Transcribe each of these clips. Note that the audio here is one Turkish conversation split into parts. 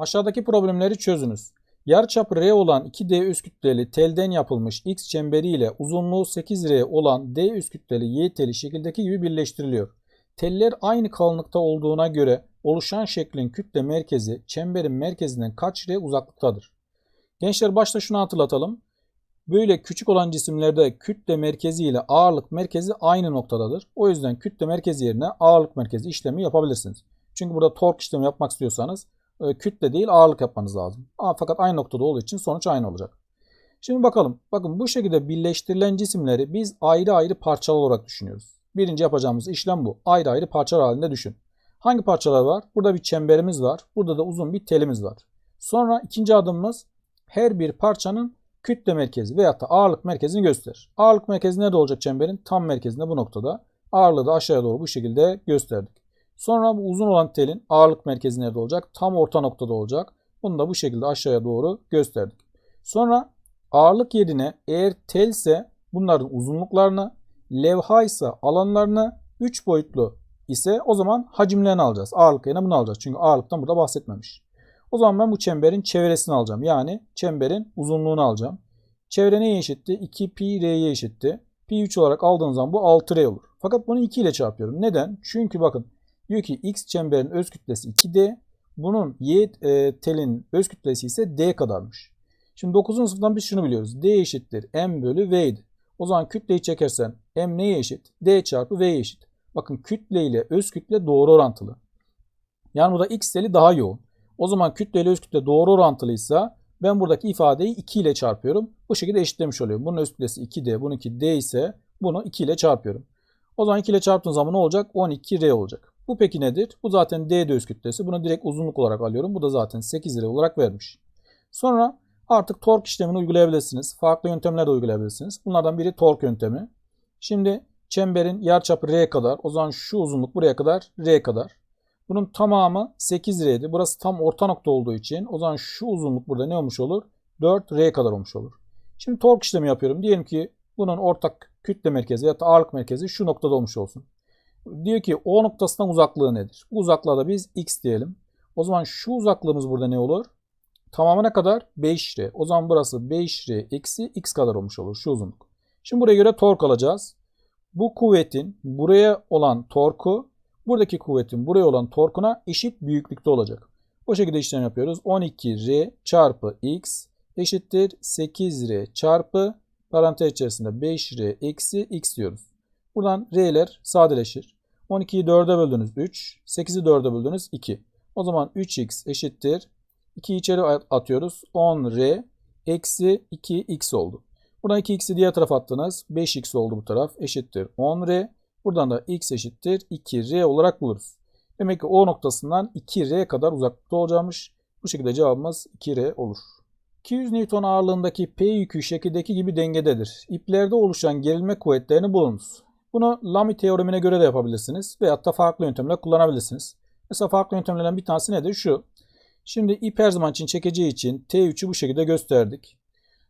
Aşağıdaki problemleri çözünüz. Yarıçapı R olan 2D üst kütleli telden yapılmış X çemberi ile uzunluğu 8R olan D üst kütleli Y teli şekildeki gibi birleştiriliyor. Teller aynı kalınlıkta olduğuna göre oluşan şeklin kütle merkezi çemberin merkezinden kaç R uzaklıktadır? Gençler başta şunu hatırlatalım. Böyle küçük olan cisimlerde kütle merkezi ile ağırlık merkezi aynı noktadadır. O yüzden kütle merkezi yerine ağırlık merkezi işlemi yapabilirsiniz. Çünkü burada tork işlemi yapmak istiyorsanız kütle değil ağırlık yapmanız lazım. Fakat aynı noktada olduğu için sonuç aynı olacak. Şimdi bakalım. Bakın bu şekilde birleştirilen cisimleri biz ayrı ayrı parçalar olarak düşünüyoruz. Birinci yapacağımız işlem bu. Ayrı ayrı parçalar halinde düşün. Hangi parçalar var? Burada bir çemberimiz var. Burada da uzun bir telimiz var. Sonra ikinci adımımız her bir parçanın kütle merkezi veyahut da ağırlık merkezini gösterir. Ağırlık merkezi nerede olacak çemberin? Tam merkezinde bu noktada. Ağırlığı da aşağıya doğru bu şekilde gösterdik. Sonra bu uzun olan telin ağırlık merkezi nerede olacak? Tam orta noktada olacak. Bunu da bu şekilde aşağıya doğru gösterdik. Sonra ağırlık yerine eğer telse bunların uzunluklarını, levha ise alanlarını, 3 boyutlu ise o zaman hacimlerini alacağız. Ağırlık yerine bunu alacağız. Çünkü ağırlıktan burada bahsetmemiş. O zaman ben bu çemberin çevresini alacağım. Yani çemberin uzunluğunu alacağım. Çevre neye eşitti? 2 pi r'ye eşitti. Pi 3 olarak aldığım zaman bu 6r olur. Fakat bunu 2 ile çarpıyorum. Neden? Çünkü bakın diyor ki x çemberin öz kütlesi 2d. Bunun y e, telin öz kütlesi ise d kadarmış. Şimdi 9. sınıftan biz şunu biliyoruz. d eşittir m bölü v'ydi. O zaman kütleyi çekersen m neye eşit? d çarpı v'ye eşit. Bakın kütle ile öz kütle doğru orantılı. Yani burada x teli daha yoğun. O zaman kütle ile öz kütle doğru orantılıysa ben buradaki ifadeyi 2 ile çarpıyorum. Bu şekilde eşitlemiş oluyorum. Bunun öz kütlesi 2D, bununki D ise bunu 2 ile çarpıyorum. O zaman 2 ile çarptığım zaman ne olacak? 12R olacak. Bu peki nedir? Bu zaten D öz kütlesi. Bunu direkt uzunluk olarak alıyorum. Bu da zaten 8R olarak vermiş. Sonra artık tork işlemini uygulayabilirsiniz. Farklı yöntemler de uygulayabilirsiniz. Bunlardan biri tork yöntemi. Şimdi çemberin yarıçapı R kadar. O zaman şu uzunluk buraya kadar R kadar. Bunun tamamı 8R'di. Burası tam orta nokta olduğu için o zaman şu uzunluk burada ne olmuş olur? 4R kadar olmuş olur. Şimdi tork işlemi yapıyorum. Diyelim ki bunun ortak kütle merkezi ya da ağırlık merkezi şu noktada olmuş olsun. Diyor ki o noktasından uzaklığı nedir? Bu uzaklığa da biz x diyelim. O zaman şu uzaklığımız burada ne olur? Tamamına kadar 5R. O zaman burası 5R eksi x kadar olmuş olur şu uzunluk. Şimdi buraya göre tork alacağız. Bu kuvvetin buraya olan torku buradaki kuvvetin buraya olan torkuna eşit büyüklükte olacak. Bu şekilde işlem yapıyoruz. 12R çarpı x eşittir 8R çarpı parantez içerisinde 5R eksi x diyoruz. Buradan R'ler sadeleşir. 12'yi 4'e böldünüz 3. 8'i 4'e böldünüz 2. O zaman 3x eşittir. 2'yi içeri atıyoruz. 10R eksi 2x oldu. Buradan 2x'i diğer tarafa attınız. 5x oldu bu taraf. Eşittir 10R. Buradan da x eşittir 2r olarak buluruz. Demek ki O noktasından 2r kadar uzaklıkta olacakmış. Bu şekilde cevabımız 2r olur. 200 Newton ağırlığındaki P yükü şekildeki gibi dengededir. İplerde oluşan gerilme kuvvetlerini bulunuz. Bunu Lamy teoremine göre de yapabilirsiniz veyahut da farklı yöntemler kullanabilirsiniz. Mesela farklı yöntemlerden bir tanesi nedir? Şu. Şimdi ip her zaman için çekeceği için T3'ü bu şekilde gösterdik.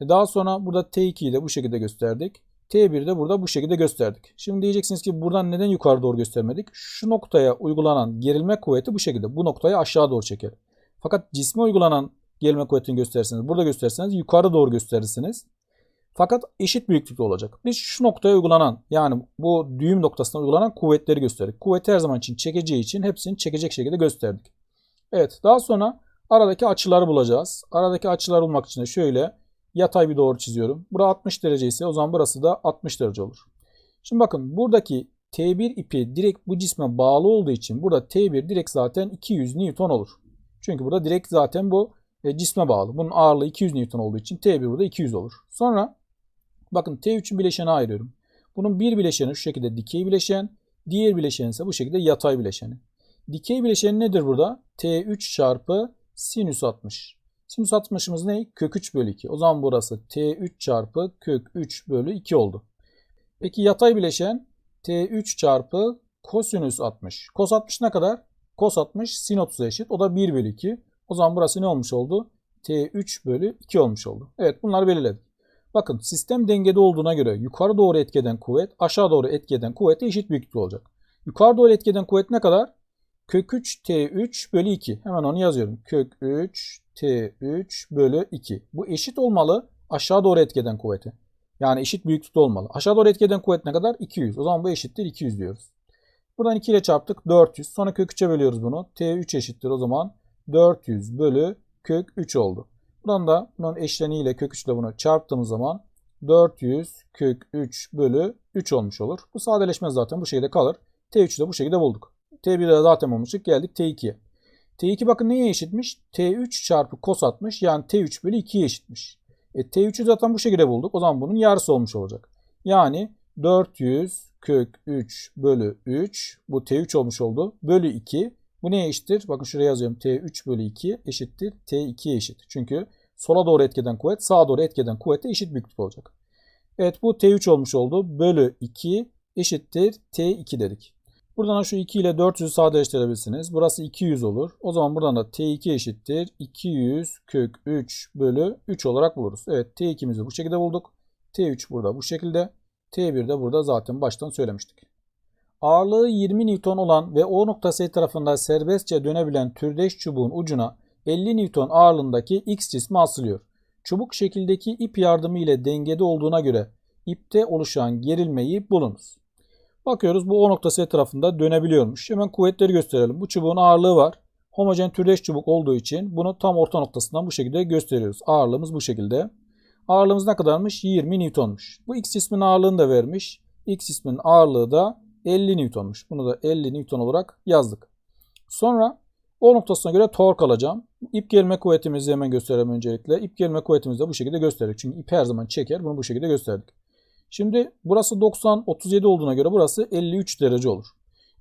Daha sonra burada T2'yi de bu şekilde gösterdik. T1'i de burada bu şekilde gösterdik. Şimdi diyeceksiniz ki buradan neden yukarı doğru göstermedik? Şu noktaya uygulanan gerilme kuvveti bu şekilde. Bu noktayı aşağı doğru çeker. Fakat cisme uygulanan gerilme kuvvetini gösterirseniz, burada gösterirseniz yukarı doğru gösterirsiniz. Fakat eşit büyüklükte olacak. Biz şu noktaya uygulanan yani bu düğüm noktasına uygulanan kuvvetleri gösterdik. Kuvveti her zaman için çekeceği için hepsini çekecek şekilde gösterdik. Evet daha sonra aradaki açıları bulacağız. Aradaki açıları bulmak için de şöyle yatay bir doğru çiziyorum. Bura 60 derece ise o zaman burası da 60 derece olur. Şimdi bakın buradaki T1 ipi direkt bu cisme bağlı olduğu için burada T1 direkt zaten 200 Newton olur. Çünkü burada direkt zaten bu e, cisme bağlı. Bunun ağırlığı 200 Newton olduğu için T1 burada 200 olur. Sonra bakın T3'ün bileşeni ayırıyorum. Bunun bir bileşeni şu şekilde dikey bileşen, diğer bileşeni ise bu şekilde yatay bileşeni. Dikey bileşeni nedir burada? T3 çarpı sinüs 60. Sinüs 60'ımız ne? Kök 3 bölü 2. O zaman burası T3 çarpı kök 3 bölü 2 oldu. Peki yatay bileşen T3 çarpı kosinüs 60. Kos 60 ne kadar? Kos 60 sin 30'a eşit. O da 1 bölü 2. O zaman burası ne olmuş oldu? T3 bölü 2 olmuş oldu. Evet bunları belirledik. Bakın sistem dengede olduğuna göre yukarı doğru etkeden kuvvet aşağı doğru etkeden kuvvete eşit büyüklükte olacak. Yukarı doğru etkeden kuvvet ne kadar? Kök 3 T3 bölü 2. Hemen onu yazıyorum. Kök 3 T3 bölü 2. Bu eşit olmalı aşağı doğru etkeden kuvveti. Yani eşit büyüklükte olmalı. Aşağı doğru etkeden kuvvet ne kadar? 200. O zaman bu eşittir 200 diyoruz. Buradan 2 ile çarptık 400. Sonra kök 3'e bölüyoruz bunu. T3 eşittir o zaman 400 bölü kök 3 oldu. Buradan da bunun eşleniğiyle kök 3 ile bunu çarptığımız zaman 400 kök 3 bölü 3 olmuş olur. Bu sadeleşmez zaten bu şekilde kalır. T3'ü de bu şekilde bulduk. T1'de zaten bulmuştuk. Geldik T2'ye. T2 bakın neye eşitmiş? T3 çarpı kos atmış. Yani T3 bölü 2'ye eşitmiş. E, T3'ü zaten bu şekilde bulduk. O zaman bunun yarısı olmuş olacak. Yani 400 kök 3 bölü 3. Bu T3 olmuş oldu. Bölü 2. Bu neye eşittir? Bakın şuraya yazıyorum. T3 bölü 2 eşittir. T2'ye eşit. Çünkü sola doğru etkeden kuvvet sağa doğru etkeden kuvvete eşit büyüklük olacak. Evet bu T3 olmuş oldu. Bölü 2 eşittir T2 dedik. Buradan şu 2 ile 400'ü sadeleştirebilirsiniz. Burası 200 olur. O zaman buradan da T2 eşittir. 200 kök 3 bölü 3 olarak buluruz. Evet T2'mizi bu şekilde bulduk. T3 burada bu şekilde. T1 de burada zaten baştan söylemiştik. Ağırlığı 20 Newton olan ve O noktası tarafında serbestçe dönebilen türdeş çubuğun ucuna 50 Newton ağırlığındaki X cismi asılıyor. Çubuk şekildeki ip yardımı ile dengede olduğuna göre ipte oluşan gerilmeyi bulunuz. Bakıyoruz bu O noktası etrafında dönebiliyormuş. Hemen kuvvetleri gösterelim. Bu çubuğun ağırlığı var. Homojen türdeş çubuk olduğu için bunu tam orta noktasından bu şekilde gösteriyoruz. Ağırlığımız bu şekilde. Ağırlığımız ne kadarmış? 20 Newton'muş. Bu X cisminin ağırlığını da vermiş. X cisminin ağırlığı da 50 Newton'muş. Bunu da 50 Newton olarak yazdık. Sonra O noktasına göre tork alacağım. İp gelme kuvvetimizi hemen gösterelim öncelikle. İp gelme kuvvetimizi de bu şekilde gösterdik. Çünkü ip her zaman çeker. Bunu bu şekilde gösterdik. Şimdi burası 90 37 olduğuna göre burası 53 derece olur.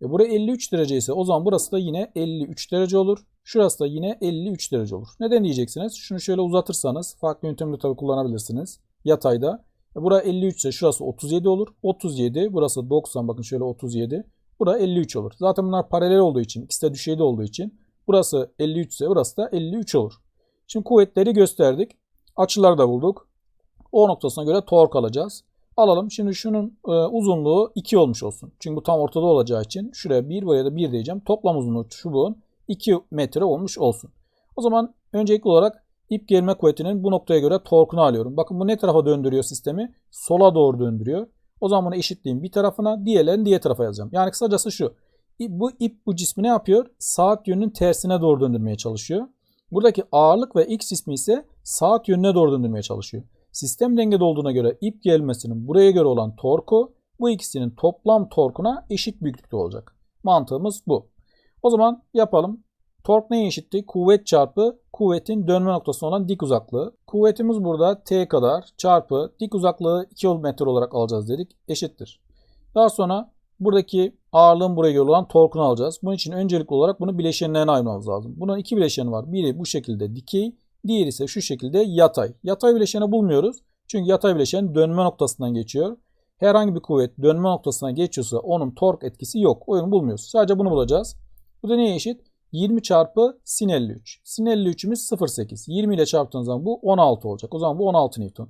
E buraya 53 derece ise o zaman burası da yine 53 derece olur. Şurası da yine 53 derece olur. Neden diyeceksiniz? Şunu şöyle uzatırsanız farklı yöntemle tabii kullanabilirsiniz. Yatayda. E burası 53 ise şurası 37 olur. 37 burası 90 bakın şöyle 37. Burası 53 olur. Zaten bunlar paralel olduğu için ikisi de düşeyde olduğu için burası 53 ise burası da 53 olur. Şimdi kuvvetleri gösterdik. Açıları da bulduk. O noktasına göre tork alacağız. Alalım. Şimdi şunun e, uzunluğu 2 olmuş olsun. Çünkü bu tam ortada olacağı için şuraya 1 buraya da 1 diyeceğim. Toplam uzunluğu çubuğun 2 metre olmuş olsun. O zaman öncelikli olarak ip gelme kuvvetinin bu noktaya göre torkunu alıyorum. Bakın bu ne tarafa döndürüyor sistemi? Sola doğru döndürüyor. O zaman bunu eşitliğin bir tarafına, diğerlerini diğer tarafa yazacağım. Yani kısacası şu. Bu ip bu cismi ne yapıyor? Saat yönünün tersine doğru döndürmeye çalışıyor. Buradaki ağırlık ve x cismi ise saat yönüne doğru döndürmeye çalışıyor. Sistem dengede olduğuna göre ip gelmesinin buraya göre olan torku bu ikisinin toplam torkuna eşit büyüklükte olacak. Mantığımız bu. O zaman yapalım. Tork neye eşitti? Kuvvet çarpı kuvvetin dönme noktası olan dik uzaklığı. Kuvvetimiz burada t kadar çarpı dik uzaklığı 2 metre olarak alacağız dedik. Eşittir. Daha sonra buradaki ağırlığın buraya göre olan torkunu alacağız. Bunun için öncelikli olarak bunu bileşenlerine ayırmamız lazım. Bunun iki bileşeni var. Biri bu şekilde dikey, Diğeri ise şu şekilde yatay. Yatay bileşeni bulmuyoruz. Çünkü yatay bileşen dönme noktasından geçiyor. Herhangi bir kuvvet dönme noktasına geçiyorsa onun tork etkisi yok. Oyunu bulmuyoruz. Sadece bunu bulacağız. Bu da neye eşit? 20 çarpı sin 53. Sin 53'ümüz 0.8. 20 ile çarptığınız zaman bu 16 olacak. O zaman bu 16 Newton.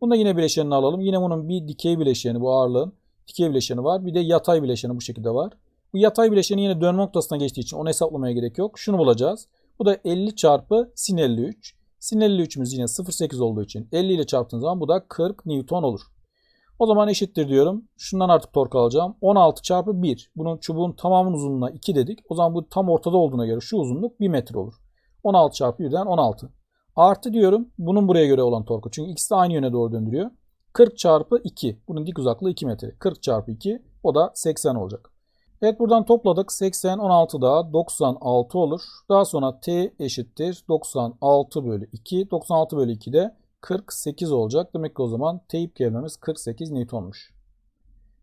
Bunda yine bileşenini alalım. Yine bunun bir dikey bileşeni bu ağırlığın. Dikey bileşeni var. Bir de yatay bileşeni bu şekilde var. Bu yatay bileşeni yine dönme noktasına geçtiği için onu hesaplamaya gerek yok. Şunu bulacağız. Bu da 50 çarpı sin 53. Sin 53'ümüz yine 0.8 olduğu için 50 ile çarptığınız zaman bu da 40 Newton olur. O zaman eşittir diyorum. Şundan artık tork alacağım. 16 çarpı 1. Bunun çubuğun tamamının uzunluğuna 2 dedik. O zaman bu tam ortada olduğuna göre şu uzunluk 1 metre olur. 16 çarpı 1'den 16. Artı diyorum bunun buraya göre olan torku. Çünkü ikisi de aynı yöne doğru döndürüyor. 40 çarpı 2. Bunun dik uzaklığı 2 metre. 40 çarpı 2 o da 80 olacak. Evet buradan topladık. 80 16 daha 96 olur. Daha sonra t eşittir 96 bölü 2. 96 bölü 2 de 48 olacak. Demek ki o zaman teyip kelimemiz 48 Newton'muş.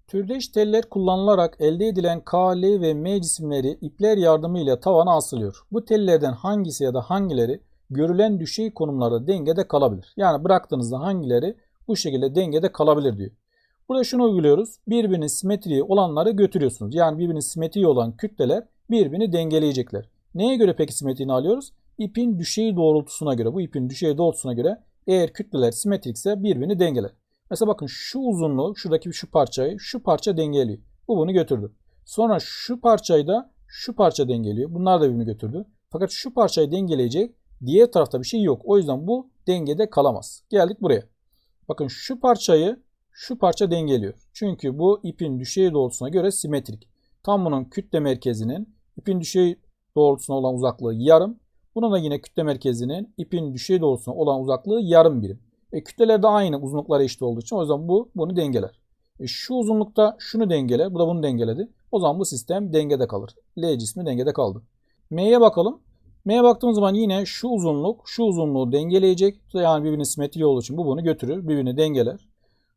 Türdeş teller kullanılarak elde edilen K, L ve M cisimleri ipler yardımıyla tavana asılıyor. Bu tellerden hangisi ya da hangileri görülen düşey konumlarda dengede kalabilir? Yani bıraktığınızda hangileri bu şekilde dengede kalabilir diyor. Burada şunu uyguluyoruz. Birbirinin simetriği olanları götürüyorsunuz. Yani birbirinin simetriği olan kütleler birbirini dengeleyecekler. Neye göre peki simetriğini alıyoruz? İpin düşey doğrultusuna göre. Bu ipin düşey doğrultusuna göre eğer kütleler simetrikse birbirini dengeler. Mesela bakın şu uzunluğu, şuradaki şu parçayı şu parça dengeliyor. Bu bunu götürdü. Sonra şu parçayı da şu parça dengeliyor. Bunlar da birbirini götürdü. Fakat şu parçayı dengeleyecek diğer tarafta bir şey yok. O yüzden bu dengede kalamaz. Geldik buraya. Bakın şu parçayı şu parça dengeliyor. Çünkü bu ipin düşey doğrultusuna göre simetrik. Tam bunun kütle merkezinin ipin düşey doğrultusuna olan uzaklığı yarım. Bunun da yine kütle merkezinin ipin düşey doğrultusuna olan uzaklığı yarım birim. E, kütleler de aynı uzunlukları eşit olduğu için o zaman bu bunu dengeler. E, şu uzunlukta şunu dengeler. Bu da bunu dengeledi. O zaman bu sistem dengede kalır. L cismi dengede kaldı. M'ye bakalım. M'ye baktığımız zaman yine şu uzunluk şu uzunluğu dengeleyecek. Yani birbirine simetri olduğu için bu bunu götürür. Birbirini dengeler.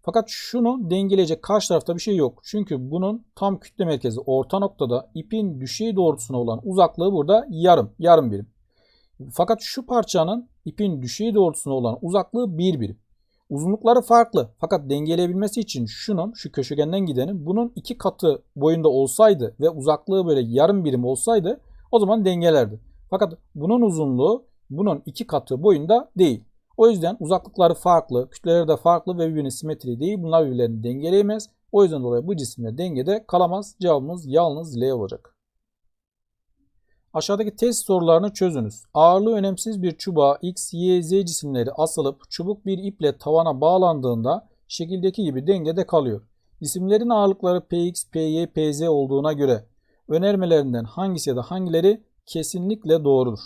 Fakat şunu dengeleyecek karşı tarafta bir şey yok. Çünkü bunun tam kütle merkezi orta noktada ipin düşey doğrultusuna olan uzaklığı burada yarım. Yarım birim. Fakat şu parçanın ipin düşey doğrultusuna olan uzaklığı bir birim. Uzunlukları farklı. Fakat dengeleyebilmesi için şunun, şu köşegenden gidenin bunun iki katı boyunda olsaydı ve uzaklığı böyle yarım birim olsaydı o zaman dengelerdi. Fakat bunun uzunluğu bunun iki katı boyunda değil. O yüzden uzaklıkları farklı, kütleleri de farklı ve birbirine simetri değil. Bunlar birbirlerini dengeleyemez. O yüzden dolayı bu cisimle dengede kalamaz. Cevabımız yalnız L olacak. Aşağıdaki test sorularını çözünüz. Ağırlığı önemsiz bir çubuğa X, Y, Z cisimleri asılıp çubuk bir iple tavana bağlandığında şekildeki gibi dengede kalıyor. Cisimlerin ağırlıkları Px, Py, Pz olduğuna göre önermelerinden hangisi ya da hangileri kesinlikle doğrudur?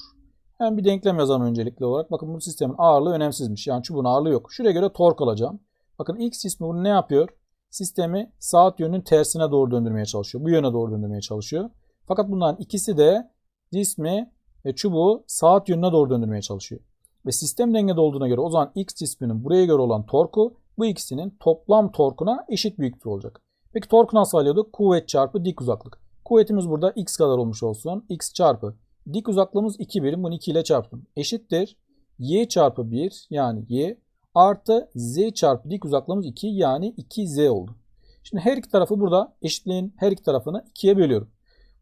Hem bir denklem yazalım öncelikli olarak. Bakın bu sistemin ağırlığı önemsizmiş. Yani çubuğun ağırlığı yok. Şuraya göre tork alacağım. Bakın X cismi bunu ne yapıyor? Sistemi saat yönünün tersine doğru döndürmeye çalışıyor. Bu yöne doğru döndürmeye çalışıyor. Fakat bunların ikisi de cismi ve çubuğu saat yönüne doğru döndürmeye çalışıyor. Ve sistem dengede olduğuna göre o zaman X cisminin buraya göre olan torku bu ikisinin toplam torkuna eşit büyüklükte olacak. Peki torku nasıl alıyorduk? Kuvvet çarpı dik uzaklık. Kuvvetimiz burada x kadar olmuş olsun. x çarpı dik uzaklığımız 2 birim. Bunu 2 ile çarptım. Eşittir. y çarpı 1 yani y artı z çarpı dik uzaklığımız 2 yani 2z oldu. Şimdi her iki tarafı burada eşitliğin her iki tarafını 2'ye bölüyorum.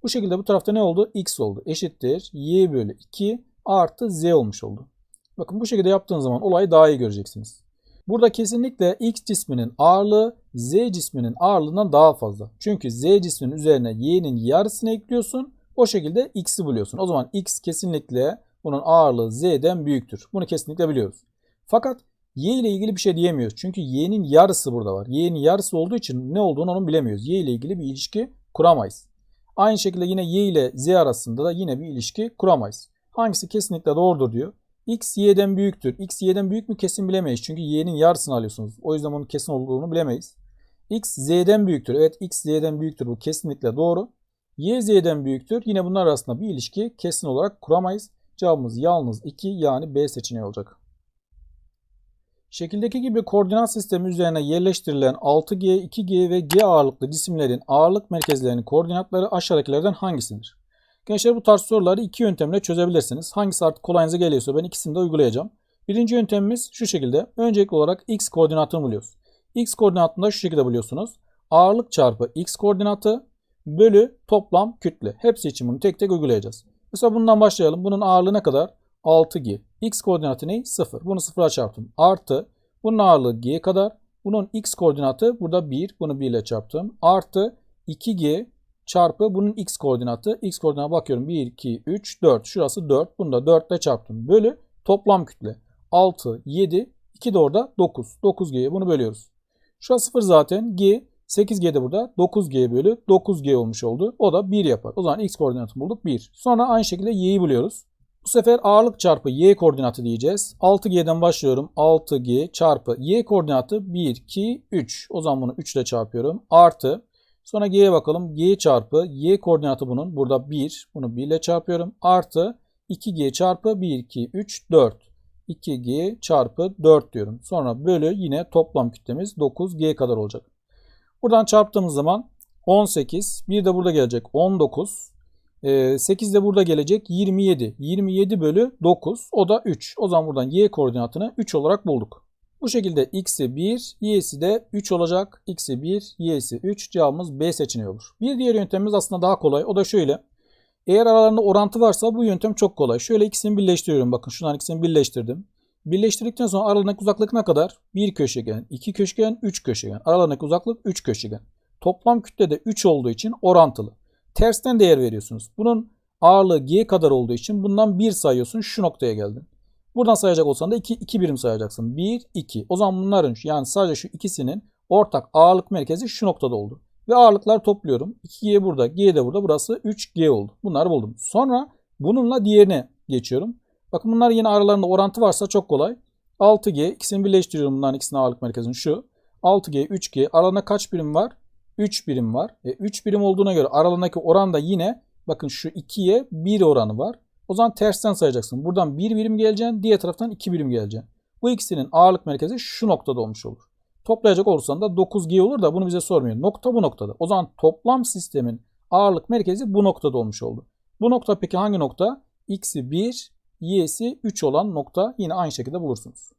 Bu şekilde bu tarafta ne oldu? x oldu. Eşittir. y bölü 2 artı z olmuş oldu. Bakın bu şekilde yaptığınız zaman olayı daha iyi göreceksiniz. Burada kesinlikle x cisminin ağırlığı z cisminin ağırlığından daha fazla. Çünkü z cisminin üzerine y'nin yarısını ekliyorsun. O şekilde x'i buluyorsun. O zaman x kesinlikle bunun ağırlığı z'den büyüktür. Bunu kesinlikle biliyoruz. Fakat y ile ilgili bir şey diyemiyoruz. Çünkü y'nin yarısı burada var. y'nin yarısı olduğu için ne olduğunu onu bilemiyoruz. y ile ilgili bir ilişki kuramayız. Aynı şekilde yine y ile z arasında da yine bir ilişki kuramayız. Hangisi kesinlikle doğrudur diyor. X y'den büyüktür. X y'den büyük mü kesin bilemeyiz. Çünkü y'nin yarısını alıyorsunuz. O yüzden bunun kesin olduğunu bilemeyiz. X z'den büyüktür. Evet x z'den büyüktür. Bu kesinlikle doğru. Y z'den büyüktür. Yine bunlar arasında bir ilişki kesin olarak kuramayız. Cevabımız yalnız 2 yani B seçeneği olacak. Şekildeki gibi koordinat sistemi üzerine yerleştirilen 6G, 2G ve G ağırlıklı cisimlerin ağırlık merkezlerinin koordinatları aşağıdakilerden hangisidir? Gençler bu tarz soruları iki yöntemle çözebilirsiniz. Hangisi artık kolayınıza geliyorsa ben ikisini de uygulayacağım. Birinci yöntemimiz şu şekilde. Öncelikli olarak x koordinatını buluyoruz. x koordinatını da şu şekilde buluyorsunuz. Ağırlık çarpı x koordinatı bölü toplam kütle. Hepsi için bunu tek tek uygulayacağız. Mesela bundan başlayalım. Bunun ağırlığı ne kadar? 6g. x koordinatı ne? 0. Bunu 0'a çarptım. Artı bunun ağırlığı g kadar. Bunun x koordinatı burada 1. Bunu 1 ile çarptım. Artı 2g çarpı bunun x koordinatı. X koordinatına bakıyorum. 1, 2, 3, 4. Şurası 4. Bunu da 4 ile çarptım. Bölü toplam kütle. 6, 7, 2 de orada 9. 9G'ye bunu bölüyoruz. Şurası 0 zaten. G 8G de burada. 9G bölü 9G olmuş oldu. O da 1 yapar. O zaman x koordinatını bulduk 1. Sonra aynı şekilde y'yi buluyoruz. Bu sefer ağırlık çarpı y koordinatı diyeceğiz. 6G'den başlıyorum. 6G çarpı y koordinatı 1, 2, 3. O zaman bunu 3 ile çarpıyorum. Artı Sonra G'ye bakalım. G çarpı Y koordinatı bunun. Burada 1. Bunu 1 ile çarpıyorum. Artı 2G çarpı 1, 2, 3, 4. 2G çarpı 4 diyorum. Sonra bölü yine toplam kütlemiz 9G kadar olacak. Buradan çarptığımız zaman 18. Bir de burada gelecek 19. 8 de burada gelecek 27. 27 bölü 9. O da 3. O zaman buradan Y koordinatını 3 olarak bulduk. Bu şekilde x'i 1, y'si de 3 olacak. x'i 1, y'si 3. Cevabımız B seçeneği olur. Bir diğer yöntemimiz aslında daha kolay. O da şöyle. Eğer aralarında orantı varsa bu yöntem çok kolay. Şöyle ikisini birleştiriyorum. Bakın şunların ikisini birleştirdim. Birleştirdikten sonra aralarındaki uzaklık ne kadar? 1 köşegen, 2 köşegen, 3 köşegen. Aralarındaki uzaklık 3 köşegen. Toplam kütle de 3 olduğu için orantılı. Tersten değer veriyorsunuz. Bunun ağırlığı G kadar olduğu için bundan 1 sayıyorsun. Şu noktaya geldin. Buradan sayacak olsan da 2, 2 birim sayacaksın. 1, 2. O zaman bunların yani sadece şu ikisinin ortak ağırlık merkezi şu noktada oldu. Ve ağırlıklar topluyorum. 2G burada, G de burada. Burası 3G oldu. Bunları buldum. Sonra bununla diğerine geçiyorum. Bakın bunlar yine aralarında orantı varsa çok kolay. 6G ikisini birleştiriyorum bunların ikisinin ağırlık merkezini şu. 6G, 3G aralarında kaç birim var? 3 birim var. E, 3 birim olduğuna göre aralarındaki oran da yine bakın şu 2'ye 1 oranı var. O zaman tersten sayacaksın. Buradan 1 birim geleceksin. Diğer taraftan 2 birim geleceksin. Bu ikisinin ağırlık merkezi şu noktada olmuş olur. Toplayacak olursan da 9G olur da bunu bize sormuyor. Nokta bu noktada. O zaman toplam sistemin ağırlık merkezi bu noktada olmuş oldu. Bu nokta peki hangi nokta? X'i 1, Y'si 3 olan nokta yine aynı şekilde bulursunuz.